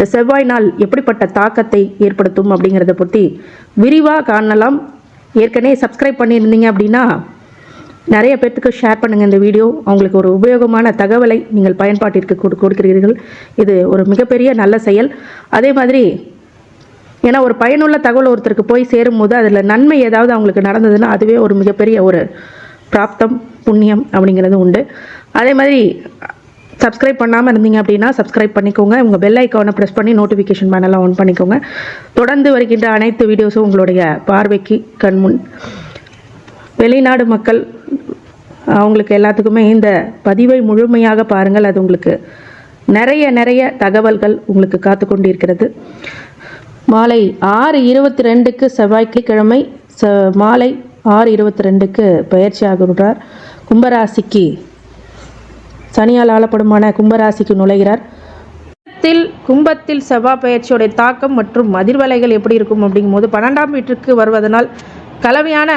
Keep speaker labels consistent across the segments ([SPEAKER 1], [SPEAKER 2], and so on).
[SPEAKER 1] இந்த செவ்வாய் நாள் எப்படிப்பட்ட தாக்கத்தை ஏற்படுத்தும் அப்படிங்கிறத பற்றி விரிவாக காணலாம். ஏற்கனவே சப்ஸ்கிரைப் பண்ணியிருந்தீங்க அப்படின்னா நிறைய பேர்த்துக்கு ஷேர் பண்ணுங்கள் இந்த வீடியோ அவங்களுக்கு ஒரு உபயோகமான தகவலை நீங்கள் பயன்பாட்டிற்கு கொடு கொடுக்கிறீர்கள். இது ஒரு மிகப்பெரிய நல்ல செயல். அதே மாதிரி ஏன்னா ஒரு பயனுள்ள தகவல் ஒருத்தருக்கு போய் சேரும்போது அதில் நன்மை ஏதாவது அவங்களுக்கு நடந்ததுன்னா அதுவே ஒரு மிகப்பெரிய ஒரு பிராப்தம் புண்ணியம் அப்படிங்கிறது உண்டு. அதே மாதிரி சப்ஸ்கிரைப் பண்ணாமல் இருந்தீங்க அப்படின்னா சப்ஸ்கிரைப் பண்ணிக்கோங்க. உங்கள் பெல் ஐக்கானை ப்ரெஸ் பண்ணி நோட்டிஃபிகேஷன் பேனலாம் ஆன் பண்ணிக்கோங்க. தொடர்ந்து வருகின்ற அனைத்து வீடியோஸும் உங்களுடைய பார்வைக்கு கண்முன் வெளிநாடு மக்கள் அவங்களுக்கு எல்லாத்துக்குமே இந்த பதிவை முழுமையாக பாருங்கள். அது உங்களுக்கு நிறைய நிறைய தகவல்கள் உங்களுக்கு காத்து கொண்டிருக்கிறது. மாலை ஆறு இருபத்தி ரெண்டுக்கு செவ்வாய்க்கிழமை ச மாலை ஆறு இருபத்தி ரெண்டுக்கு பயிற்சி ஆகிறார் கும்பராசிக்கு சனியால் ஆளப்படுமான கும்பராசிக்கு நுழைகிறார். கும்பத்தில் கும்பத்தில் செவ்வாய் பயிற்சியோடைய தாக்கம் மற்றும் அதிர்வலைகள் எப்படி இருக்கும் அப்படிங்கும்போது பன்னெண்டாம் வீட்டிற்கு வருவதனால் கலவையான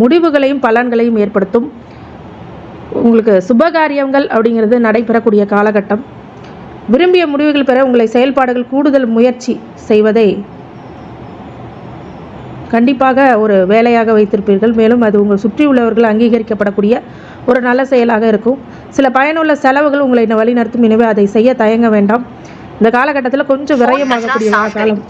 [SPEAKER 1] முடிவுகளையும் பலன்களையும் ஏற்படுத்தும். உங்களுக்கு சுபகாரியங்கள் அப்படிங்கிறது நடைபெறக்கூடிய காலகட்டம். விரும்பிய முடிவுகள் பெற உங்களை செயல்பாடுகள் கூடுதல் முயற்சி செய்வதை கண்டிப்பாக ஒரு வேலையாக வைத்திருப்பீர்கள். மேலும் அது உங்கள் சுற்றி உள்ளவர்கள் அங்கீகரிக்கப்படக்கூடிய ஒரு நல்ல செயலாக இருக்கும். சில பயனுள்ள செலவுகள் உங்களை வழிநடத்தும். எனவே அதை செய்ய தயங்க வேண்டாம். இந்த காலகட்டத்தில் கொஞ்சம் விரயமாகக்கூடிய காலம்.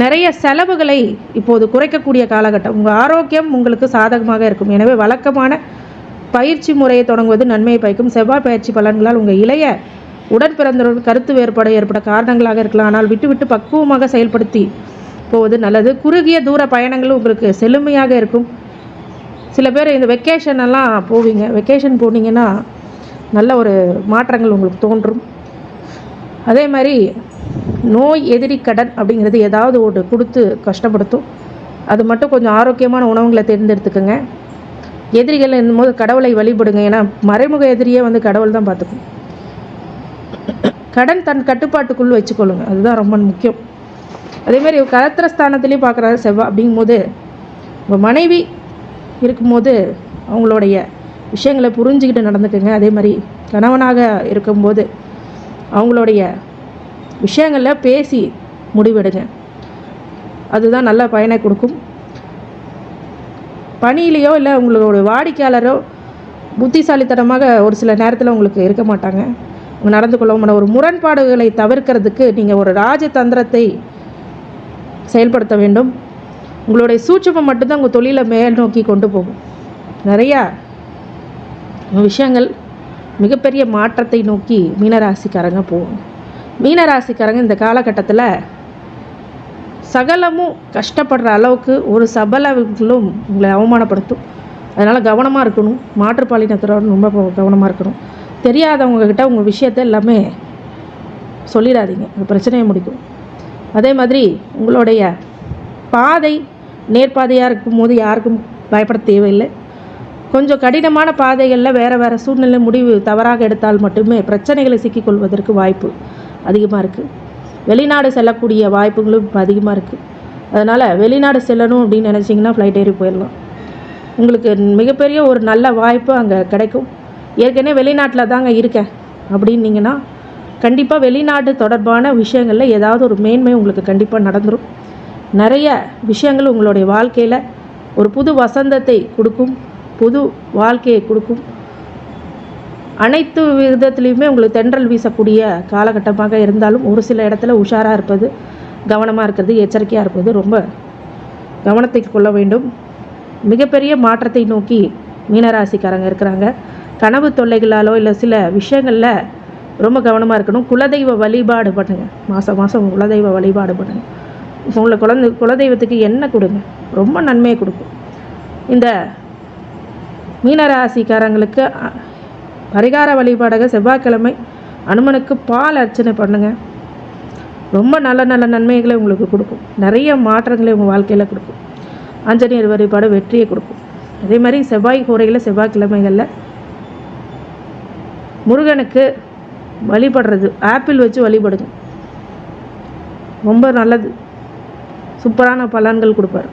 [SPEAKER 1] நிறைய செலவுகளை இப்போது குறைக்கக்கூடிய காலகட்டம். உங்கள் ஆரோக்கியம் உங்களுக்கு சாதகமாக இருக்கும். எனவே வழக்கமான பயிற்சி முறையை தொடங்குவது நன்மையை பயக்கும். செவ்வாய் பயிற்சி பலன்களால் உங்கள் இளைய உடன் பிறந்தவர்கள் கருத்து வேறுபாடு ஏற்பட காரணங்களாக இருக்கலாம். ஆனால் விட்டு விட்டு பக்குவமாக செயல்படுத்தி போவது நல்லது. குறுகிய தூர பயணங்கள் உங்களுக்கு செழுமையாக இருக்கும். சில பேர் இந்த வெக்கேஷன் எல்லாம் போவீங்க. வெக்கேஷன் போனீங்கன்னா நல்ல ஒரு மாற்றங்கள் உங்களுக்கு தோன்றும். அதே மாதிரி நோய் எதிரி கடன் அப்படிங்கிறது ஏதாவது ஒன்று கொடுத்து கஷ்டப்படுத்தும். அது மட்டும் கொஞ்சம் ஆரோக்கியமான உணவுங்களை தேர்ந்தெடுத்துக்கோங்க. எதிரிகள் என்னும்போது கடவுளை வழிபடுங்க. ஏன்னா மறைமுக எதிரியே வந்து கடவுள் தான் பார்த்துக்கும். கடன் தன் கட்டுப்பாட்டுக்குள் வச்சுக்கொள்ளுங்க. அதுதான் ரொம்ப முக்கியம். அதேமாதிரி கலத்திரஸ்தானத்துலேயும் பார்க்குறாரு செவ்வாய் அப்படிங்கும்போது உங்கள் மனைவி இருக்கும்போது அவங்களுடைய விஷயங்களை புரிஞ்சுக்கிட்டு நடந்துக்குங்க. அதே மாதிரி கணவனாக இருக்கும்போது அவங்களுடைய விஷயங்களில் பேசி முடிவெடுங்க. அதுதான் நல்ல பயனை கொடுக்கும். பணியிலையோ இல்லை உங்களோட வாடிக்கையாளரோ புத்திசாலித்தனமாக ஒரு சில நேரத்தில் உங்களுக்கு இருக்க மாட்டாங்க. நடந்து கொள்ளவும் ஒரு முரண்பாடுகளை தவிர்க்கிறதுக்கு நீங்கள் ஒரு ராஜதந்திரத்தை செயல்படுத்த வேண்டும். உங்களுடைய சூட்சமம் மட்டும்தான் உங்கள் தொழிலை மேல் நோக்கி கொண்டு போகும். நிறையா விஷயங்கள் மிகப்பெரிய மாற்றத்தை நோக்கி மீனராசிக்காரங்க போகும் மீனராசிக்காரங்க இந்த காலகட்டத்தில் சகலமும் கஷ்டப்படுற அளவுக்கு ஒரு சபலங்களும் உங்களை அவமானப்படுத்தும். அதனால் கவனமாக இருக்கணும். மாற்றுப்பாலினத்தரோட ரொம்ப கவனமாக இருக்கணும். தெரியாதவங்கக்கிட்ட உங்கள் விஷயத்த எல்லாமே சொல்லிடாதீங்க. அந்த பிரச்சனையை முடிக்கும். அதே மாதிரி உங்களுடைய பாதை நேர்பாதையாக இருக்கும்போது யாருக்கும் பயப்பட தேவையில்லை. கொஞ்சம் கடினமான பாதைகளில் வேறு வேறு சூழ்நிலை முடிவு தவறாக எடுத்தால் மட்டுமே பிரச்சனைகளை சிக்கிக்கொள்வதற்கு வாய்ப்பு அதிகமாக இருக்குது வெளிநாடு செல்லக்கூடிய வாய்ப்புகளும் இப்போ அதிகமாக இருக்குது அதனால் வெளிநாடு செல்லணும் அப்படின்னு நினச்சிங்கன்னா ஃப்ளைட் ஏறி போயிடலாம். உங்களுக்கு மிகப்பெரிய ஒரு நல்ல வாய்ப்பு அங்கே கிடைக்கும். ஏற்கனவே வெளிநாட்டில் தாங்க இருக்கேன். அப்படின்னீங்கன்னா கண்டிப்பாக வெளிநாடு தொடர்பான விஷயங்களில் ஏதாவது ஒரு மேன்மை உங்களுக்கு கண்டிப்பாக நடந்துடும் நிறைய விஷயங்கள் உங்களுடைய வாழ்க்கையில் ஒரு புது வசந்தத்தை கொடுக்கும் புது வாழ்க்கையை கொடுக்கும். அனைத்து விதத்துலேயுமே உங்களுக்கு தென்றல் வீசக்கூடிய காலகட்டமாக இருந்தாலும் ஒரு சில இடத்துல உஷாராக இருப்பது கவனமாக இருக்கிறது எச்சரிக்கையாக இருப்பது ரொம்ப கவனத்தை கொள்ள வேண்டும். மிகப்பெரிய மாற்றத்தை நோக்கி மீனராசிக்காரங்க இருக்கிறாங்க. கனவு தொல்லைகளாலோ இல்லை சில விஷயங்களில் ரொம்ப கவனமாக இருக்கணும். குலதெய்வ வழிபாடு பண்ணுங்கள் மாதம் மாதம் குலதெய்வ வழிபாடு பண்ணுங்கள் உங்களை குழந்தை குலதெய்வத்துக்கு என்ன கொடுங்க? ரொம்ப நன்மையை கொடுக்கும். இந்த மீனராசிக்காரங்களுக்கு பரிகார வழிபாடாக செவ்வாய்க்கிழமை அனுமனுக்கு பால் அர்ச்சனை பண்ணுங்க. ரொம்ப நல்ல நல்ல நன்மைகளை உங்களுக்கு கொடுக்கும். நிறைய மாற்றங்களை உங்கள் வாழ்க்கையில் கொடுக்கும். ஆஞ்சநேயர் வழிபாடு வெற்றியை கொடுக்கும். அதே மாதிரி செவ்வாய் கூரையில் செவ்வாய்க்கிழமைகளில் முருகனுக்கு வழிபடுறது ஆப்பிள் வச்சு வழிபடுங்க ரொம்ப நல்லது. சூப்பரான பலன்கள் கொடுப்பார்.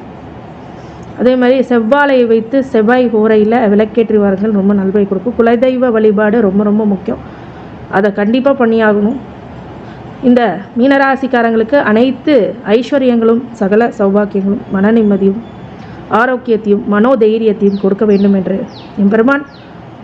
[SPEAKER 1] அதே மாதிரி செவ்வாழை வைத்து செவ்வாய் கூரையில் விளக்கேற்றி வாருங்கள் ரொம்ப நல்வை கொடுக்கும். குலதெய்வ வழிபாடு ரொம்ப ரொம்ப முக்கியம். அதை கண்டிப்பாக பண்ணியாகணும். இந்த மீனராசிக்காரங்களுக்கு அனைத்து ஐஸ்வர்யங்களும் சகல சௌபாக்கியங்களும் மன நிம்மதியும் ஆரோக்கியத்தையும் மனோதைரியத்தையும் கொடுக்க வேண்டும் என்று எம்பெருமான்